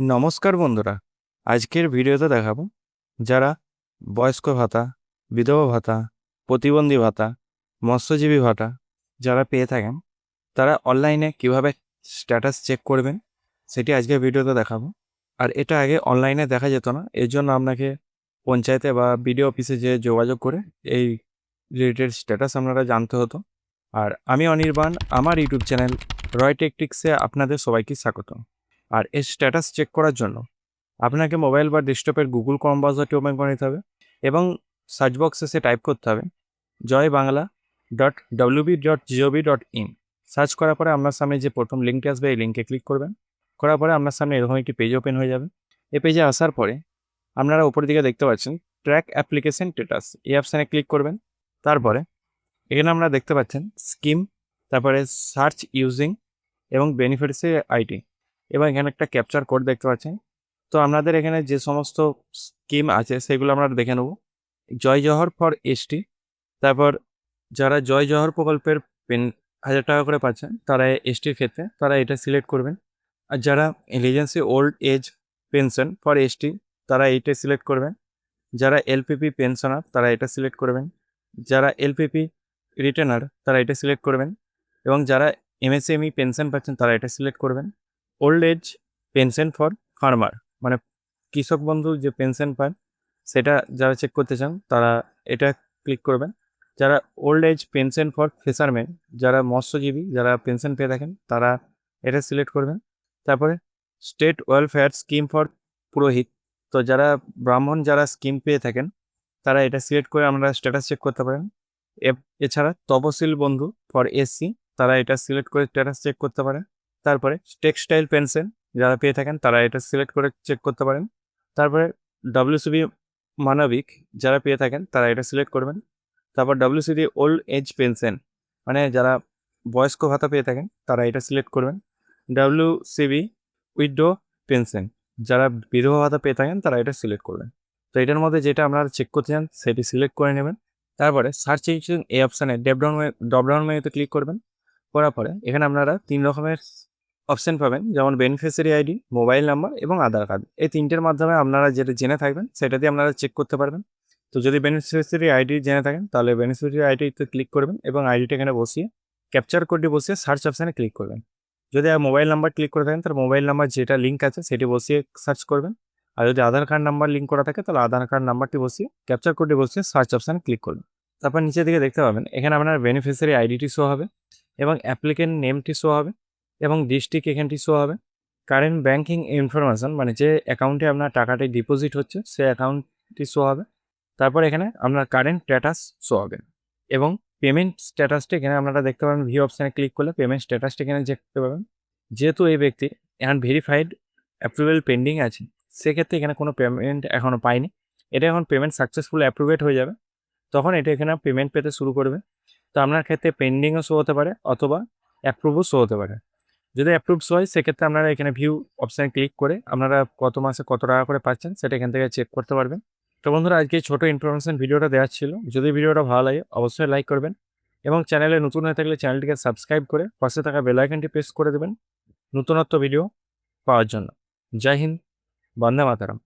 নমস্কার বন্ধুরা, আজকের ভিডিওতে দেখাবো যারা বয়স্ক ভাতা, বিধবা ভাতা, প্রতিবন্ধী ভাতা, মৎস্যজীবী ভাতা যারা পেয়ে থাকেন, তারা অনলাইনে কীভাবে স্ট্যাটাস চেক করবেন সেটি আজকের ভিডিওতে দেখাবো। আর এটা আগে অনলাইনে দেখা যেত না, এর জন্য আপনাকে পঞ্চায়েতে বা বিডিও অফিসে যে যোগাযোগ করে এই রিলেটেড স্ট্যাটাস আপনারা জানতে হতো। আর আমি অনির্বাণ, আমার ইউটিউব চ্যানেল রয় টেকটিক্সে আপনাদের সবাইকে স্বাগত আর এর স্ট্যাটাস চেক করার জন্য আপনাকে মোবাইল বা ডেস্কটপের গুগল কম ব্রাউজারটি ওপেন করে নিতে হবে এবং সার্চ বক্সে সে টাইপ করতে হবে Joy Bangla dot WB dot GOB dot in search করার পরে আপনার সামনে যে প্রথম লিঙ্কটি আসবে এই লিঙ্কে ক্লিক করবেন। করার পরে আপনার সামনে এরকম একটি পেজ ওপেন হয়ে যাবে। এই পেজে আসার পরে আপনারা উপর দিকে দেখতে পাচ্ছেন ট্র্যাক অ্যাপ্লিকেশন স্ট্যাটাস এই অপশানে ক্লিক করবেন। তারপরে এখানে আমরা দেখতে পাচ্ছেন স্কিম তারপরে সার্চ ইউজিং এবং বেনিফিটসের আইডি এবং এখানে একটা ক্যাপচার কোড দেখতে পাচ্ছেন। তো আপনাদের এখানে যে সমস্ত স্কিম আছে, সেগুলো আমরা দেখে নেব। জয় জহর ফর এসটি তারপর যারা জয় জহর প্রকল্পের পেন হাজার টাকা করে পাচ্ছেন, তারা এসটির ক্ষেত্রে তারা এটা সিলেক্ট করবেন। আর যারা এলিজেন্সি old age pension for ST তারা এইটা সিলেক্ট করবেন। যারা এলপিপি পেনশনার তারা এটা সিলেক্ট করবেন। যারা এলপিপি রিটার্নার তারা এটা সিলেক্ট করবেন। এবং যারা এমএসএমই পেনশন পাচ্ছেন, তারা এটা সিলেক্ট করবেন। Old age pension for farmer মানে কৃষক বন্ধু যে পেনশন পান সেটা যারা চেক করতে চান, তারা এটা ক্লিক করবেন। যারা old age pension for fisherman যারা মৎস্যজীবী, যারা পেনশন পেয়ে থাকেন, তারা এটা সিলেক্ট করবেন। তারপরে স্টেট ওয়েলফেয়ার স্কিম ফর পুরোহিত। তো যারা ব্রাহ্মণ, যারা স্কিম পেয়ে থাকেন, তারা এটা সিলেক্ট করে আমরা স্ট্যাটাস চেক করতে পারেন। এছাড়া তপশিল বন্ধু ফর এসসি তারা এটা সিলেক্ট করে স্ট্যাটাস চেক করতে পারেন। তারপরে টেক্সটাইল পেনশন যারা পেয়ে থাকেন তারা এটা সিলেক্ট করে চেক করতে পারেন। তারপরে ডব্লিউসিবি মানবিক যারা পেয়ে থাকেন তারা এটা সিলেক্ট করবেন। তারপর ডব্লিউসিডি ওল্ড এজ পেনশন মানে যারা বয়স্ক ভাতা পেয়ে থাকেন তারা এটা সিলেক্ট করবেন। ডাব্লিউসিবি উইডো পেনশন যারা বিধবা ভাতা পেয়ে থাকেন তারা এটা সিলেক্ট করবেন। তো এটার মধ্যে যেটা আপনারা চেক করতে চান সেটি সিলেক্ট করে নেবেন। তারপরে সার্চ ইঞ্জিন এই অপশানে ডেপডাউন ডপডাউন মেনুতে ক্লিক করবেন। করার পরে এখানে আপনারা তিন রকমের অপশন পাবেন, যেমন বেনিফিশিয়ারি আইডি মোবাইল নাম্বার এবং আধার কার্ড এই তিনটের মাধ্যমে আপনারা যেটা জেনে থাকবেন সেটা দিয়ে আপনারা চেক করতে পারবেন। তো যদি বেনিফিশিয়ারি আইডি জেনে থাকেন, তাহলে বেনিফিশিয়ারি আইডিতে ক্লিক করবেন এবং আইডিটা এখানে বসিয়ে ক্যাপচার কোডটি বসিয়ে সার্চ অপশানে ক্লিক করবেন। যদি মোবাইল নাম্বার ক্লিক করে থাকেন তার মোবাইল নাম্বার যেটা লিঙ্ক আছে, সেটি বসিয়ে সার্চ করবেন। আর যদি আধার কার্ড নাম্বার লিঙ্ক করা থাকে, তাহলে আধার কার্ড নাম্বারটি বসিয়ে ক্যাপচার কোডটি বসিয়ে সার্চ অপশানে ক্লিক করবেন। তারপর নিচের দিকে দেখতে পাবেন, এখানে আপনার বেনিফিশিয়ারি আইডিটি শো হবে এবং অ্যাপ্লিকেন্ট নেমটি শো হবে। এবং ডিস্ট্রিক্ট এখানটি শো হবে। কারেন্ট ব্যাঙ্কিং ইনফরমেশন মানে যে অ্যাকাউন্টে আপনার টাকাটি ডিপোজিট হচ্ছে সে অ্যাকাউন্টটি শো হবে। তারপর এখানে আপনার কারেন্ট স্ট্যাটাস শো হবে এবং পেমেন্ট স্ট্যাটাসটি এখানে আপনারা দেখতে পাবেন ভি অপশানে ক্লিক করলে পেমেন্ট স্ট্যাটাসটি এখানে দেখতে পাবেন। যেহেতু এই ব্যক্তি এখন ভেরিফাইড অ্যাপ্রুভেল পেন্ডিং আছে, সেক্ষেত্রে এখানে কোনো পেমেন্ট এখনও পায়নি। এটা এখন পেমেন্ট সাকসেসফুল অ্যাপ্রুভেড হয়ে যাবে। তখন এটা এখানে পেমেন্ট পেতে শুরু করবে। তো আপনার ক্ষেত্রে পেন্ডিংও শো হতে পারে অথবা অ্যাপ্রুভও শো হতে পারে। যদি অ্যাপ্রুভস হয়, সেক্ষেত্রে আপনারা এখানে ভিউ অপশানে ক্লিক করে আপনারা কত মাসে কত টাকা করে পাচ্ছেন, সেটা এখান থেকে চেক করতে পারবেন। তো বন্ধুরা, আজকে ছোটো ইনফরমেশন ভিডিওটা দেওয়া ছিল। যদি ভিডিওটা ভালো লাগে, অবশ্যই লাইক করবেন এবং চ্যানেলে নতুন হয়ে থাকলে চ্যানেলটিকে সাবস্ক্রাইব করে পাশে থাকা বেলাইকনটি প্রেস করে দেবেন নতুনত্ব ভিডিও পাওয়ার জন্য। জয় হিন্দ, বন্দে মাতারাম।